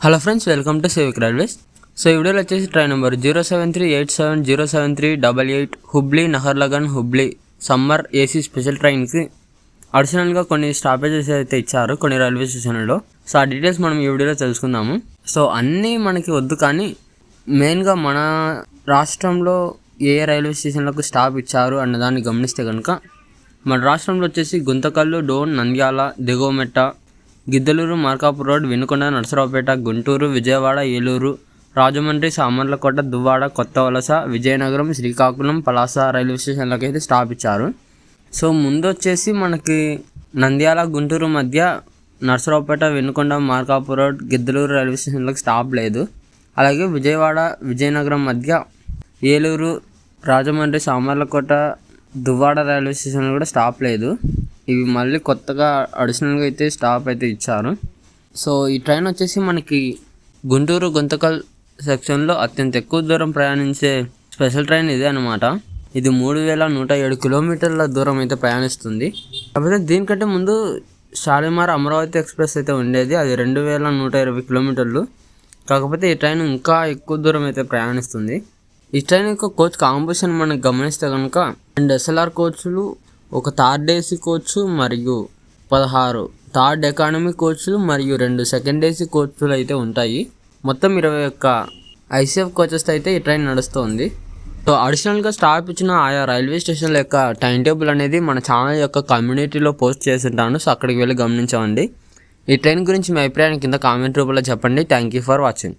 Hello friends welcome to సేవిక్ railways so ఈ వీడియోలో వచ్చేసి train number zero seven three eight seven zero seven three double eight Hubli Naharlagun Hubli summer AC special ట్రైన్కి. అడిషనల్గా కొన్ని stoppages అయితే ఇచ్చారు కొన్ని రైల్వే స్టేషన్లలో. సో ఆ డీటెయిల్స్ మనం ఈ వీడియోలో తెలుసుకుందాము. సో అన్నీ మనకి వద్దు కానీ మెయిన్గా మన రాష్ట్రంలో ఏ రైల్వే స్టేషన్లకు స్టాప్ ఇచ్చారు అన్నదాన్ని గమనిస్తే కనుక మన రాష్ట్రంలో వచ్చేసి Guntakal Dhone Nandyal Diguvametta Giddalur Markapur road Vinukonda Narasaraopet Guntur Vijayawada Eluru Rajahmundry Samalkot Duvvada Kottavalasa Vizianagaram Srikakulam Palasa railway స్టేషన్లకు అయితే స్టాప్ ఇచ్చారు. సో ముందు వచ్చేసి మనకి నంద్యాల గుంటూరు మధ్య నరసరావుపేట వెనుకొండ మార్కాపు రోడ్ గిద్దలూరు రైల్వే స్టేషన్లకు స్టాప్ లేదు. అలాగే విజయవాడ విజయనగరం మధ్య ఏలూరు రాజమండ్రి సామర్లకోట దువ్వాడ రైల్వే స్టేషన్లో కూడా స్టాప్ లేదు. ఇవి మళ్ళీ కొత్తగా అడిషనల్గా అయితే స్టాప్ అయితే ఇచ్చారు. సో ఈ ట్రైన్ వచ్చేసి మనకి గుంటూరు గుంతకల్ సెక్షన్లో అత్యంత ఎక్కువ దూరం ప్రయాణించే స్పెషల్ ట్రైన్ ఇదే అనమాట ఇది మూడు వేల నూట ఏడు కిలోమీటర్ల దూరం అయితే ప్రయాణిస్తుంది. కాకపోతే దీనికంటే ముందు షాలిమార్ అమరావతి ఎక్స్ప్రెస్ అయితే ఉండేది. అది రెండు వేల నూట ఇరవై కిలోమీటర్లు. కాకపోతే ఈ ట్రైన్ ఇంకా ఎక్కువ దూరం అయితే ప్రయాణిస్తుంది. ఈ ట్రైన్ యొక్క కోచ్ కాంపిటీషన్ మనం గమనిస్తే కనుక రెండు ఎస్ఎల్ఆర్ కోచ్లు ఒక థర్డ్ ఏసీ కోచ్ మరియు పదహారు థర్డ్ ఎకానమీ కోచ్లు మరియు రెండు సెకండ్ ఏసీ కోచ్లు అయితే ఉంటాయి. మొత్తం ఇరవై ఒక్క ఐసీఎఫ్ కోచెస్తో అయితే ఈ ట్రైన్ నడుస్తుంది. సో అడిషనల్గా స్టాప్ ఇచ్చిన ఆయా రైల్వే స్టేషన్ల యొక్క టైం టేబుల్ అనేది మన ఛానల్ యొక్క కమ్యూనిటీలో పోస్ట్ చేసి ఉంటాను సో అక్కడికి వెళ్ళి గమనించండి. ఈ ట్రైన్ గురించి మీ అభిప్రాయాన్ని కింద కామెంట్ రూపంలో చెప్పండి. Thank you for watching.